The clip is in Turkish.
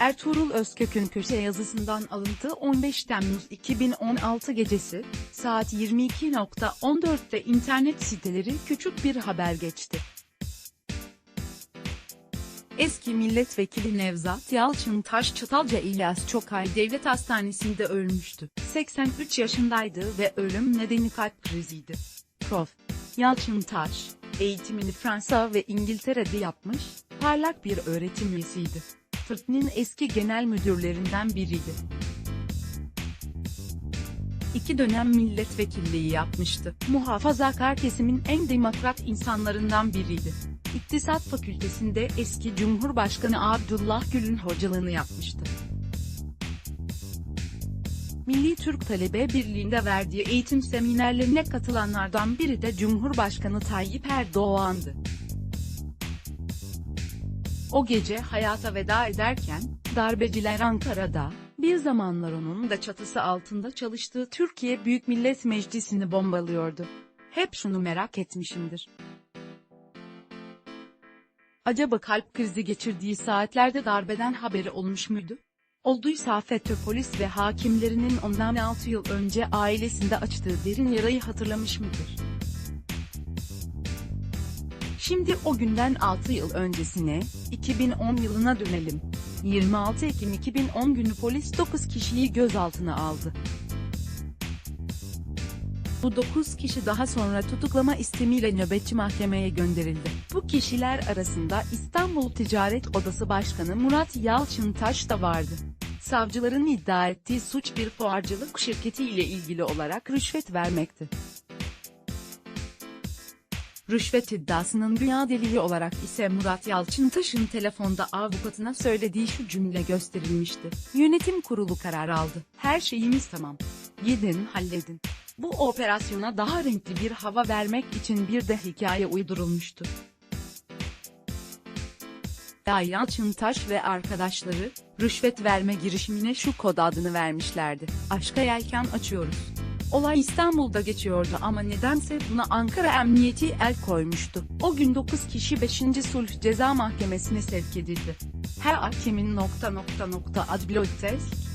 Ertuğrul Özkök'ün köşe yazısından alıntı 15 Temmuz 2016 gecesi, saat 22.14'te internet siteleri küçük bir haber geçti. Eski milletvekili Nevzat Yalçın Taş Çatalca İlyas Çokay Devlet Hastanesi'nde ölmüştü. 83 yaşındaydı ve ölüm nedeni kalp kriziydi. Prof. Yalçın Taş, eğitimini Fransa ve İngiltere'de yapmış, parlak bir öğretim üyesiydi. Fırt'nin eski genel müdürlerinden biriydi. İki dönem milletvekilliği yapmıştı. Muhafazakar kesimin en demokrat insanlarından biriydi. İktisat Fakültesinde eski Cumhurbaşkanı Abdullah Gül'ün hocalığını yapmıştı. Milli Türk Talebe Birliği'nde verdiği eğitim seminerlerine katılanlardan biri de Cumhurbaşkanı Tayyip Erdoğan'dı. O gece hayata veda ederken, darbeciler Ankara'da, bir zamanlar onun da çatısı altında çalıştığı Türkiye Büyük Millet Meclisi'ni bombalıyordu. Hep şunu merak etmişimdir. Acaba kalp krizi geçirdiği saatlerde darbeden haberi olmuş muydu? Olduysa FETÖ polis ve hakimlerinin ondan 6 yıl önce ailesinde açtığı derin yarayı hatırlamış mıdır? Şimdi o günden 6 yıl öncesine, 2010 yılına dönelim. 26 Ekim 2010 günü polis 9 kişiyi gözaltına aldı. Bu 9 kişi daha sonra tutuklama istemiyle nöbetçi mahkemeye gönderildi. Bu kişiler arasında İstanbul Ticaret Odası Başkanı Murat Yalçıntaş da vardı. Savcıların iddia ettiği suç bir fuarcılık şirketi ile ilgili olarak rüşvet vermekti. Rüşvet iddiasının dünya delili olarak ise Murat Yalçıntaş'ın telefonda avukatına söylediği şu cümle gösterilmişti. Yönetim kurulu karar aldı. Her şeyimiz tamam. Gidin halledin. Bu operasyona daha renkli bir hava vermek için bir de hikaye uydurulmuştu. Day Yalçıntaş ve arkadaşları, rüşvet verme girişimine şu kod adını vermişlerdi. Aşka yelken açıyoruz. Olay İstanbul'da geçiyordu ama nedense buna Ankara Emniyeti el koymuştu. O gün 9 kişi 5. Sulh Ceza Mahkemesi'ne sevk edildi. Her hakimin nokta nokta nokta adli test,